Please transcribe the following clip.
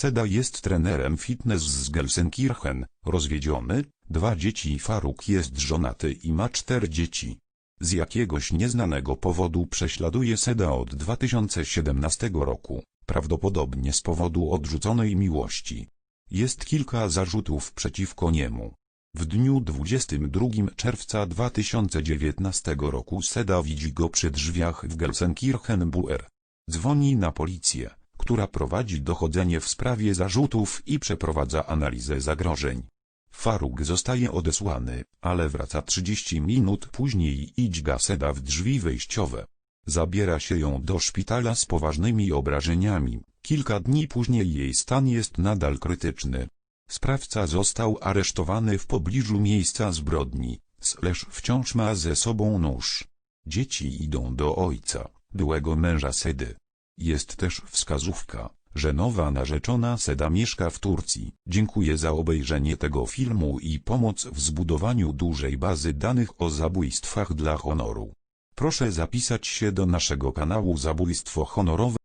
Seda jest trenerem fitness z Gelsenkirchen, rozwiedziony, dwa dzieci Faruk jest żonaty i ma cztery dzieci. Z jakiegoś nieznanego powodu prześladuje Seda od 2017 roku, prawdopodobnie z powodu odrzuconej miłości. Jest kilka zarzutów przeciwko niemu. W dniu 22 czerwca 2019 roku Seda widzi go przy drzwiach w Gelsenkirchen-Buer. Dzwoni na policję, która prowadzi dochodzenie w sprawie zarzutów i przeprowadza analizę zagrożeń. Faruk zostaje odesłany, ale wraca 30 minut później i dźga Seda w drzwi wejściowe. Zabiera się ją do szpitala z poważnymi obrażeniami. Kilka dni później jej stan jest nadal krytyczny. Sprawca został aresztowany w pobliżu miejsca zbrodni. Slash wciąż ma ze sobą nóż. Dzieci idą do ojca, byłego męża Sedy. Jest też wskazówka, że nowa narzeczona Seda mieszka w Turcji. Dziękuję za obejrzenie tego filmu i pomoc w zbudowaniu dużej bazy danych o zabójstwach dla honoru. Proszę zapisać się do naszego kanału Zabójstwo Honorowe